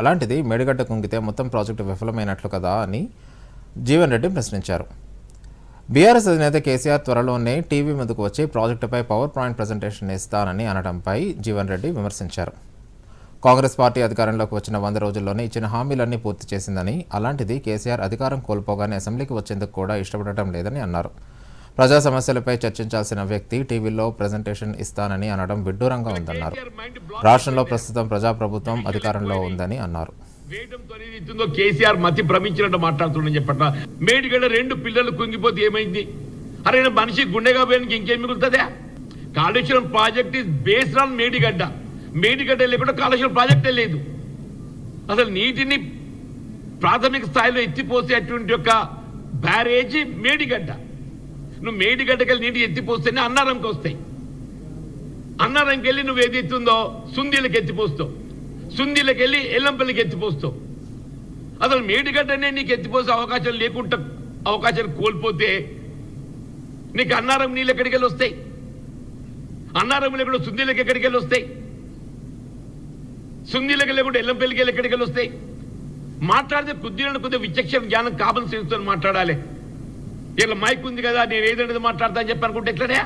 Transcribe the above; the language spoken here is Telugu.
అలాంటిది మేడిగడ్డ కుంగితే మొత్తం ప్రాజెక్టు విఫలమైనట్లు కదా అని జీవన్ రెడ్డి ప్రశ్నించారు. బీఆర్ఎస్ అధినేత కేసీఆర్ త్వరలోనే టీవీ ముందుకు వచ్చి ప్రాజెక్టుపై పవర్ పాయింట్ ప్రజెంటేషన్ ఇస్తానని అనడంపై జీవన్ రెడ్డి విమర్శించారు. కాంగ్రెస్ పార్టీ అధికారంలోకి వచ్చిన వంద రోజుల్లోనే ఇచ్చిన హామీలన్నీ పూర్తి చేసిందని అలాంటిది కేసీఆర్ అధికారం కోల్పోగానే అసెంబ్లీకి వచ్చేందుకు కూడా ఇష్టపడటం లేదని అన్నారు. ప్రజా సమస్యలపై చర్చించాల్సిన వ్యక్తి టీవీలో ప్రజెంటేషన్ ఇస్తానని అనడం విడ్డూరంగా ఉందన్నారు. రాష్ట్రంలో ప్రస్తుతం ప్రజాప్రభుత్వం అధికారంలో ఉందని అన్నారు. వేయడంతో కేసీఆర్ మతి భ్రమించినట్టు మాట్లాడుతుండని చెప్పట మేడిగడ్డ రెండు పిల్లలు కుంగిపోతే ఏమైంది? అరే మనిషి గుండెగా పోయానికి ఇంకేం మిగులుతుందా? Kaleshwaram project is based on Medigadda. Medigadda లేకుండా కాళేశ్వరం ప్రాజెక్టే లేదు. అసలు నీటిని ప్రాథమిక స్థాయిలో ఎత్తిపోసేటువంటి యొక్క బ్యారేజీ మేడిగడ్డ. నువ్వు మేడిగడ్డకెళ్ళి నీటి ఎత్తిపోస్తేనే అన్నారంకి వస్తాయి. అన్నారంకి వెళ్ళి నువ్వు ఏది ఎత్తుందో సుందీలకు ఎత్తిపోస్తావు సుందీలకు వెళ్ళి ఎల్లంపల్లికి ఎత్తిపోస్తావు అసలు మేడిగడ్డనే నీకు ఎత్తిపోసే అవకాశం లేకుండా అవకాశాలు కోల్పోతే నీకు అన్నారం నీళ్ళు ఎక్కడికి వెళ్ళి వస్తాయి? అన్నారం లేకుండా సుందీలకు ఎక్కడికి వెళ్ళి వస్తాయి? సుందీలకు లేకుండా ఎల్లంపల్లికి వెళ్ళి ఎక్కడికి వెళ్ళి వస్తాయి? మాట్లాడితే కొద్దిగా కొద్దిగా విచక్షణ జ్ఞానం కామన్ సెన్స్ మాట్లాడాలి. వీళ్ళ మైక్ ఉంది కదా నేను ఏదైనా మాట్లాడతా అని చెప్పి అనుకుంటే ఎట్లనే?